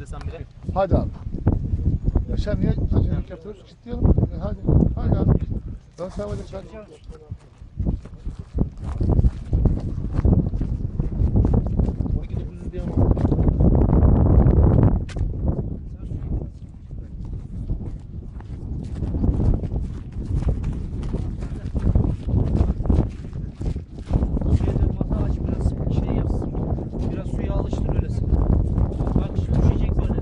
kitlesem bile. Hadi abi. Yaşar niye acelelik yapıyoruz? Kilitleyelim. E, hadi. Hadi abi. Ben sen hadi sen. diye ama. Masa aç biraz şey yapsın. Biraz suya alıştır öylesin. Bak şimdi düşecek böyle.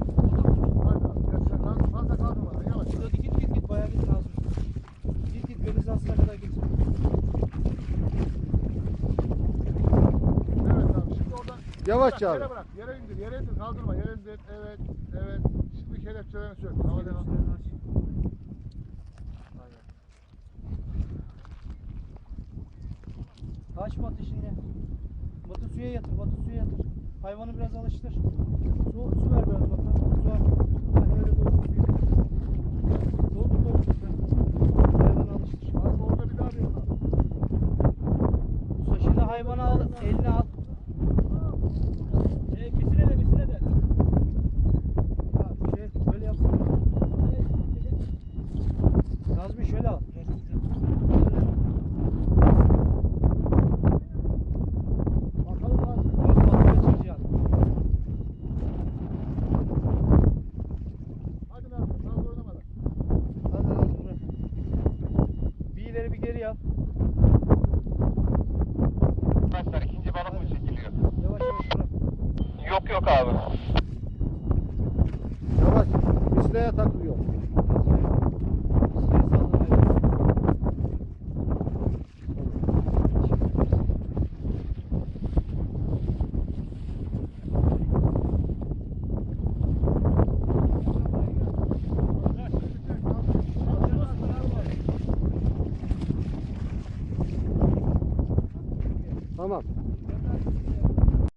Hadi abi. Yaşar lan fazla kaldırma. Yavaş. Hadi git git git bayağı bir lazım. Git git deniz altına kadar git. Evet abi. Şimdi Bırak, abi. Yere bırak. Yere indir. Yere indir. Kaldırma. Yere indir. Evet. Evet. Şimdi kelepçelerini sök. Hava devam. Aç batı şimdi. Batı suya yatır, batı suya yatır. Hayvanı biraz alıştır. Su, su ver biraz batı. Su ver. Ha, öyle doldur suyu. Doldur doldur. Ha. Hayvanı alıştır. Abi orada bir daha bir yana. Şimdi hayvanı al, eline al. Geri yap. Arkadaşlar ikinci balık mı çekiliyor? Yavaş yavaş bırak. Yok yok abi. Yavaş. Misleye takılıyor. Tamam.